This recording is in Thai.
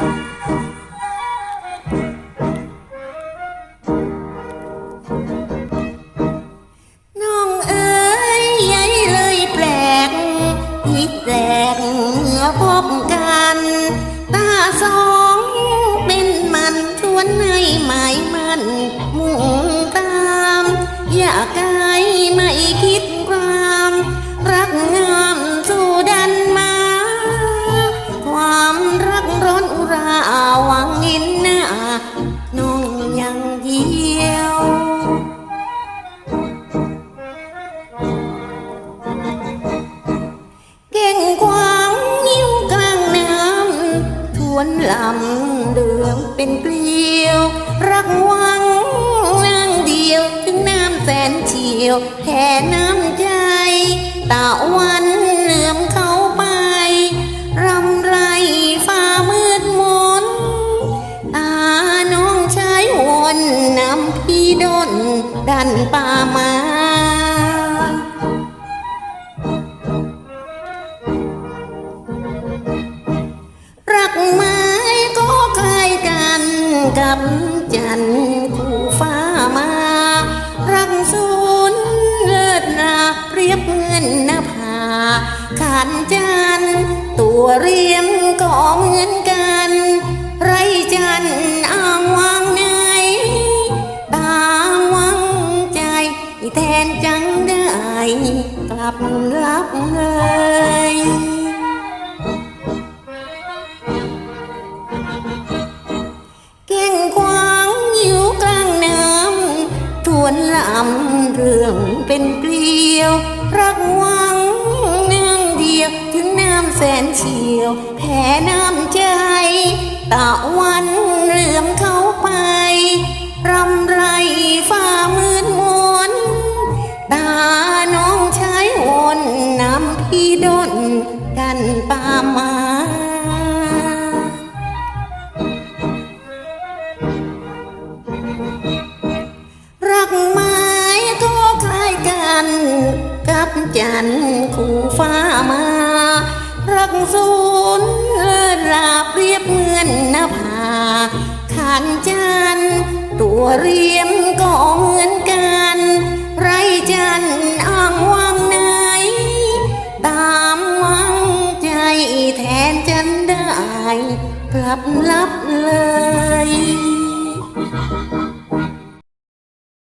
น้ เป็นเกลียว รักวังนางเดียว ถึงน้ำแสนเฉียวแผ่น้ำใจ ตะวันเหลื่อมเขาไป รำไรฟ้ามืดมนตาน้องชายวนนำพี่ดนดันป่าม กับจันทร์คู่ฟ้ามา รักศูนเลิศนาเรียบเงินนภาขานจันตัวเรียมก็เหมือนกัน ไรจันอ้างวางไหนตามหวังใจแทนจังได้กลับรับเลย ลำเรื่องเป็นเกลียว รักหวังนางเดียว ถึงน้ำแสนเฉียว แผ่น้ำใจตะวันเหลื่อมเข้าไปรำไรฟ้ามืดมนตาน้องชายวนน้ำพี่ดนกันป่ามา จันทร์คู่ฟ้ามา รักศูนราเปรียบเงินนภาขันจันตัวเรียมก็เหมือนกัน ไรจันอ้างวางไหน ตามวังใจแทนจันได้กลับลับเลย